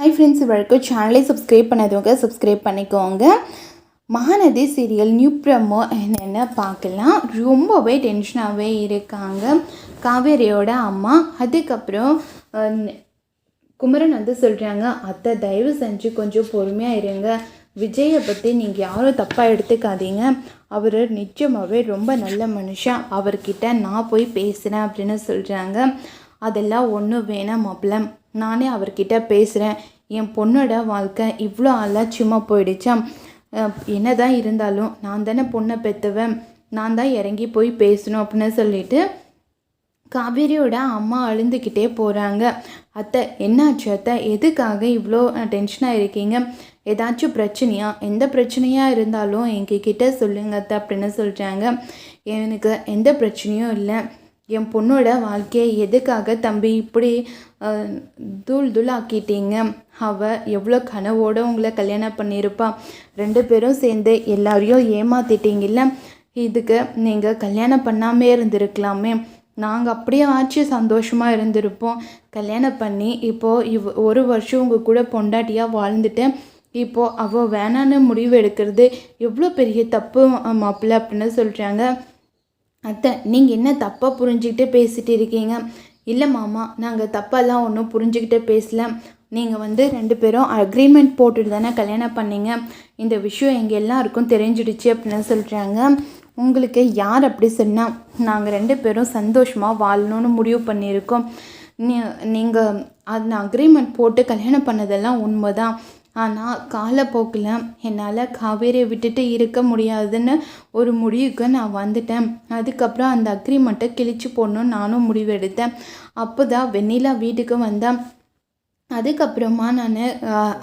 Hi friends வரைக்கும் சேனலை subscribe பண்ணாதவங்க சப்ஸ்கிரைப் பண்ணிக்கோங்க. மகாநதி சீரியல் நியூ ப்ரமோ என்னென்ன பார்க்கலாம்? ரொம்பவே டென்ஷனாகவே இருக்காங்க. காவேரியோட அம்மா அதுக்கப்புறம் குமரன் வந்து சொல்கிறாங்க அத்தை தயவு செஞ்சு கொஞ்சம் பொறுமையாக இருங்க. விஜயை பற்றி நீங்கள் யாரும் தப்பாக எடுத்துக்காதீங்க. அவர் நிச்சயமாகவே ரொம்ப நல்ல மனுஷன். அவர்கிட்ட நான் போய் பேசுகிறேன் அப்படின்னு சொல்கிறாங்க அதெல்லாம் ஒன்றும் வேணாம் மாப்பிள்ள. நானே அவர்கிட்ட பேசுகிறேன் என் பொண்ணோட வாழ்க்கை இவ்வளோ அலட்சியமாக போயிடுச்சா? என்ன தான் இருந்தாலும் நான் தானே பொண்ணை பெற்றவன் நான் தான் இறங்கி போய் பேசணும் அப்படின்னு சொல்லிட்டு காவேரியோட அம்மா அழுந்துக்கிட்டே போகிறாங்க அத்தை என்னாச்சு அத்தை? எதுக்காக இவ்வளோ டென்ஷனாக இருக்கீங்க? ஏதாச்சும் பிரச்சனையா? எந்த பிரச்சனையாக இருந்தாலும் எங்ககிட்ட சொல்லுங்க அத்தை அப்படின்னு சொல்கிறாங்க எனக்கு எந்த பிரச்சனையும் இல்லை. என் பொண்ணோட வாழ்க்கையை எதுக்காக தம்பி இப்படி தூள் தூள் ஆக்கிட்டீங்க? அவள் எவ்வளோ கனவோடு உங்களை கல்யாணம் பண்ணியிருப்பா. ரெண்டு பேரும் சேர்ந்து எல்லாரையும் ஏமாத்திட்டீங்கல்ல? இதுக்கு நீங்கள் கல்யாணம் பண்ணாமே இருந்திருக்கலாமே. நாங்கள் அப்படியே ஆச்சு சந்தோஷமாக இருந்திருப்போம். கல்யாணம் பண்ணி இப்போது இவ் ஒரு வருஷம் உங்கள் கூட பொண்டாட்டியாக வாழ்ந்துட்டு இப்போது அவள் வேணான்னு முடிவு எடுக்கிறது எவ்வளோ பெரிய தப்பு மாப்பிள்ளை அப்படின்னு சொல்கிறாங்க அத்தை நீங்கள் என்ன தப்பாக புரிஞ்சுக்கிட்டு பேசிட்டு இருக்கீங்க? இல்லை மாமா நாங்கள் தப்பெல்லாம் ஒன்றும் புரிஞ்சுக்கிட்டு பேசல. நீங்கள் வந்து ரெண்டு பேரும் அக்ரிமெண்ட் போட்டுட்டு தானே கல்யாணம் பண்ணீங்க. இந்த விஷயம் எங்கள் எல்லாருக்கும் தெரிஞ்சிடுச்சு அப்படின்னு சொல்கிறாங்க உங்களுக்கு யார் அப்படி சொன்னால் நாங்கள் ரெண்டு பேரும் சந்தோஷமாக வாழணும்னு முடிவு பண்ணியிருக்கோம். நீ நீங்கள் அந்த அக்ரிமெண்ட் போட்டு கல்யாணம் பண்ணதெல்லாம் உண்மை தான் ஆனால் காலப்போக்கில் என்னால் காவேரியை விட்டுட்டு இருக்க முடியாதுன்னு ஒரு முடிவுக்கு நான் வந்துட்டேன். அதுக்கப்புறம் அந்த அக்ரிமெண்ட்டை கிழிச்சு போடணும்னு நானும் முடிவெடுத்தேன். அப்போ தான் வெண்ணிலா வீட்டுக்கு வந்தேன் அதுக்கப்புறமா நான்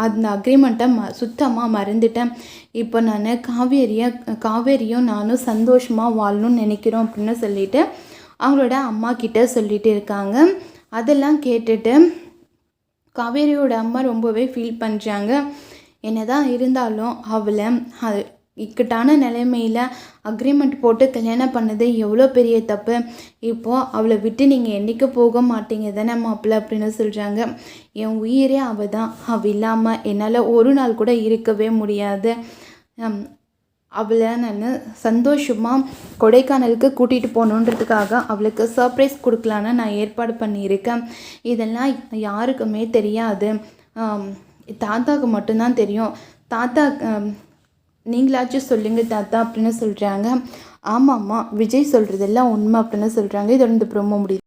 அந்த அக்ரிமெண்ட்டை ம சுத்தமாக மறந்துட்டேன். இப்போ நான் காவேரியை காவேரியும் நானும் சந்தோஷமாக வாழணும்னு நினைக்கிறோம் அப்படின்னு சொல்லிட்டு அவங்களோட அம்மா கிட்ட சொல்லிட்டு இருக்காங்க. அதெல்லாம் கேட்டுட்டு காவேரியோட அம்மா ரொம்பவே ஃபீல் பண்ணுறாங்க என்னதான் இருந்தாலும் அவளை அது இக்கட்டான நிலைமையில் அக்ரிமெண்ட் போட்டு கல்யாணம் பண்ணது எவ்வளோ பெரிய தப்பு. இப்போது அவளை விட்டு நீங்கள் என்றைக்கு போக மாட்டீங்க தானே மாப்பிள்ள அப்படின்னு சொல்கிறாங்க என் உயிரே அவள் தான் அவள் இல்லாமல் என்னால் ஒரு நாள் கூட இருக்கவே முடியாது. அவளை நான் சந்தோஷமாக கொடைக்கானலுக்கு கூட்டிகிட்டு போகணுன்றதுக்காக அவளுக்கு சர்ப்ரைஸ் கொடுக்கலான்னு நான் ஏற்பாடு பண்ணியிருக்கேன். இதெல்லாம் யாருக்குமே தெரியாது. தாத்தாவுக்கு மட்டும்தான் தெரியும். தாத்தா நீங்களாச்சும் சொல்லுங்கள் தாத்தா அப்படின்னு சொல்கிறாங்க ஆமாம்மா விஜய் சொல்கிறதெல்லாம் உண்மை அப்படின்னு சொல்கிறாங்க இதோட இந்த ப்ரோமோ முடியுது.